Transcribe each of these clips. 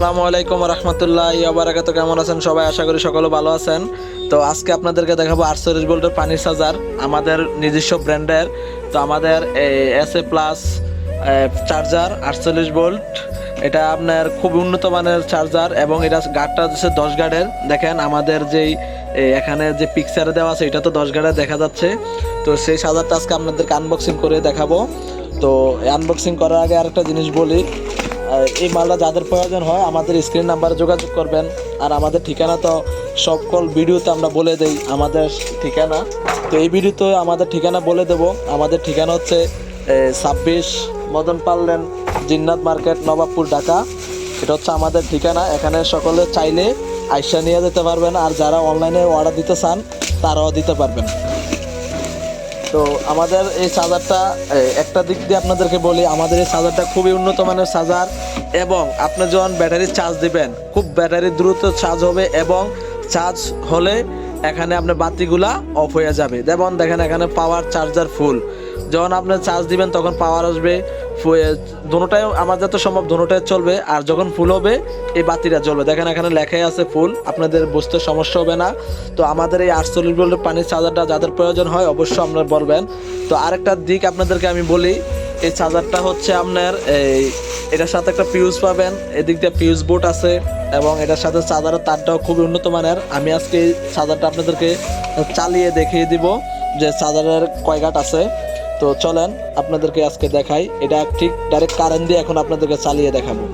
আসসালামু আলাইকুম রহমতুল্লাহ বারাকাত কেমন আছেন সবাই? আশা করি সকলে ভালো আছেন। তো আজকে আপনাদেরকে দেখাবো আটচল্লিশ ভোল্টের পানির চার্জার আমাদের নিজস্ব ব্র্যান্ডের। তো আমাদের এস এ প্লাস চার্জার, আটচল্লিশ ভোল্ট এটা আপনার খুব উন্নত মানের চার্জার এবং এটা গার্ডটা হচ্ছে দশ গার্ডের দেখেন আমাদের যেই এখানে যে পিকচারে দেওয়া আছে, এটা তো দশ গার্ডের দেখা যাচ্ছে। তো সেই চার্জারটা আজকে আপনাদেরকে আনবক্সিং করে দেখাবো। তো আনবক্সিং করার আগে আরেকটা জিনিস বলি এই মালটা যাদের প্রয়োজন হয়, আমাদের স্ক্রিন নাম্বারে যোগাযোগ করবেন। আর আমাদের ঠিকানা তো সকল ভিডিওতে আমরা বলে দেই, আমাদের ঠিকানা। তো এই ভিডিওতে আমাদের ঠিকানা বলে দেব। আমাদের ঠিকানা হচ্ছে ছাব্বিশ মদন পাল্লেন জিন্নাত মার্কেট, নবাবপুর, ঢাকা। এটা হচ্ছে আমাদের ঠিকানা। এখানে সকলে চাইলে আইসা নিয়ে যেতে পারবেন। আর যারা অনলাইনে অর্ডার দিতে চান, তারাও দিতে পারবেন। তো আমাদের এই চার্জারটা একটা দিক দিয়ে আপনাদেরকে বলি, আমাদের এই চার্জারটা খুবই উন্নত মানের চার্জার এবং আপনি যখন ব্যাটারি চার্জ দিবেন, খুব ব্যাটারি দ্রুত চার্জ হবে এবং চার্জ হলে এখানে আপনার বাতিগুলা অফ হয়ে যাবে। যেমন দেখেন এখানে পাওয়ার চার্জার ফুল যখন আপনি চার্জ দিবেন, তখন পাওয়ার আসবে দুটাই আমার যত সম্ভব দুটাই চলবে, আর যখন ফুল হবে, এই বাতিটা জ্বলবে। দেখেন এখানে লেখাই আছে ফুল, আপনাদের বুঝতে সমস্যা হবে না। তো আমাদের এই আটচল্লিশ ভোল্টের পানির চার্জারটা যাদের প্রয়োজন হয়, অবশ্যই আপনারা বলবেন। তো আরেকটা দিক আপনাদেরকে আমি বলি, এই চার্জারটা হচ্ছে আপনার এই, এটার সাথে একটা পিউজ পাবেন। এদিক দিয়ে পিউজ বোর্ড আছে, এবং এটার সাথে চার্জারের তারটাও খুবই উন্নত মানের। আমি আজকে এই চার্জারটা আপনাদেরকে চালিয়ে দেখিয়ে দিব যে চার্জারের কয় গাট আছে। তো চলেন আপনাদেরকে আজকে দেখাই। এটা ঠিক ডাইরেক্ট কারেন্ট দিয়ে এখন আপনাদেরকে চালিয়ে দেখাবো।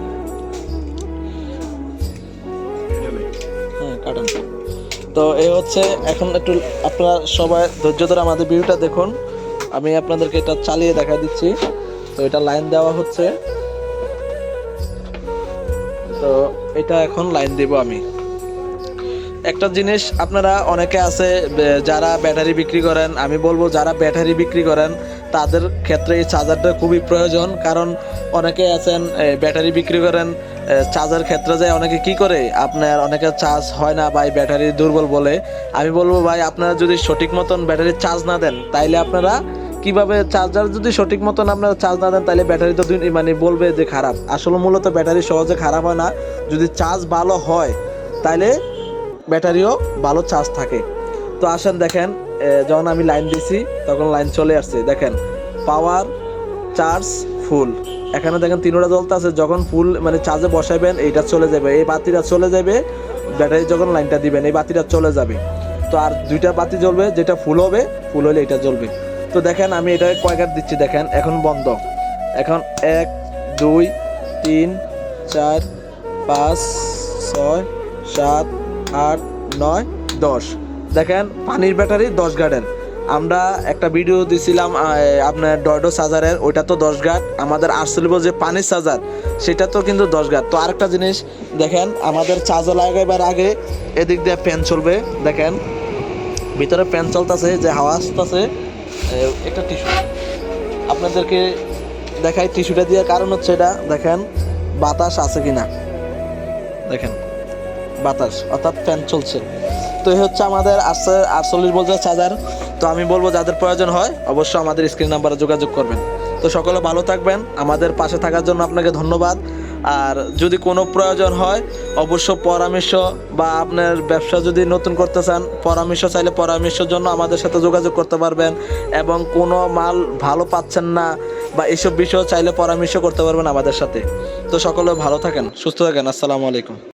হ্যাঁ তো এই হচ্ছে এখন একটু আপনারা সবাই ধৈর্য ধরে আমাদের ভিডিওটা দেখুন। আমি আপনাদেরকে এটা চালিয়ে দেখা দিচ্ছি। তো এটা লাইন দেওয়া হচ্ছে। তো এটা এখন লাইন দেব আমি। একটা জিনিস আপনারা অনেকে আছে যারা ব্যাটারি বিক্রি করেন, আমি বলব যারা ব্যাটারি বিক্রি করেন তাদের ক্ষেত্রে এই চার্জারটা খুবই প্রয়োজন। কারণ অনেকে আছেন ব্যাটারি বিক্রি করেন চার্জার ক্ষেত্রে যায় অনেকে কি করে? আপনার অনেকে চার্জ হয় না ভাই ব্যাটারি দুর্বল বলে। আমি বলব ভাই, আপনারা যদি সঠিক মতন ব্যাটারি চার্জ না দেন, তাইলে আপনারা কীভাবে চার্জার যদি সঠিক মতন আপনারা চার্জ না দেন তাহলে ব্যাটারি তো মানে বলবে যে খারাপ। আসলে মূলত ব্যাটারি সহজে খারাপ হয় না। যদি চার্জ ভালো হয়, তাইলে ব্যাটারিও ভালো চার্জ থাকে। তো আসেন দেখেন যখন আমি লাইন দিছি, তখন লাইন চলে আসছে। দেখেন পাওয়ার চার্জ ফুল এখানে দেখেন তিনটা জ্বলতে আছে, যখন ফুল মানে চার্জে বসাবেন এইটা চলে যাবে। এই বাতিটা চলে যাবে ব্যাটারি যখন লাইনটা দিবেন, এই বাতিটা চলে যাবে। তো আর দুইটা বাতি জ্বলবে, যেটা ফুল হবে ফুল হলে এটা জ্বলবে। তো দেখেন, আমি এটা কয়গাট দিচ্ছি, দেখেন, এখন বন্ধ। এখন এক, দুই, তিন, চার, পাঁচ, ছয়, সাত, আট, নয়, দশ। দেখেন, পানির ব্যাটারি দশ গার্ডের আমরা একটা ভিডিও দিছিলাম আপনার ডয়ডো চার্জারের ওইটা তো দশ গার্ড। আমাদের আর্সেলিব যে পানির চার্জার সেটা তো কিন্তু দশ গার্ড। তো আরেকটা জিনিস, দেখেন, আমাদের চার্জার লাগাইবার আগে এদিক দিয়ে ফ্যান চলবে। দেখেন, ভিতরে ফ্যান চলতেছে, যে হাওয়া আসতেছে। একটা টিস্যু। আপনাদেরকে দেখাই টিস্যুটা দেওয়ার কারণ হচ্ছে এটা। দেখেন, বাতাস আছে কিনা। দেখেন, বাতাস, অর্থাৎ ফ্যান চলছে। তো এই হচ্ছে আমাদের আটচল্লিশ ভোল্টের চার্জার। তো আমি বলব যাদের প্রয়োজন হয়, অবশ্যই আমাদের স্ক্রিন নাম্বারে যোগাযোগ করবেন। তো সকলে ভালো থাকবেন, আমাদের পাশে থাকার জন্য আপনাকে ধন্যবাদ। আর যদি কোনো প্রয়োজন হয় অবশ্য পরামর্শ বা আপনার ব্যবসা যদি নতুন করতে চান, পরামর্শ চাইলে পরামর্শের জন্য আমাদের সাথে যোগাযোগ করতে পারবেন এবং কোনো মাল ভালো পাচ্ছেন না বা এসব বিষয় চাইলে পরামর্শ করতে পারবেন আমাদের সাথে। তো সকলে ভালো থাকেন, সুস্থ থাকেন, আসসালামু আলাইকুম।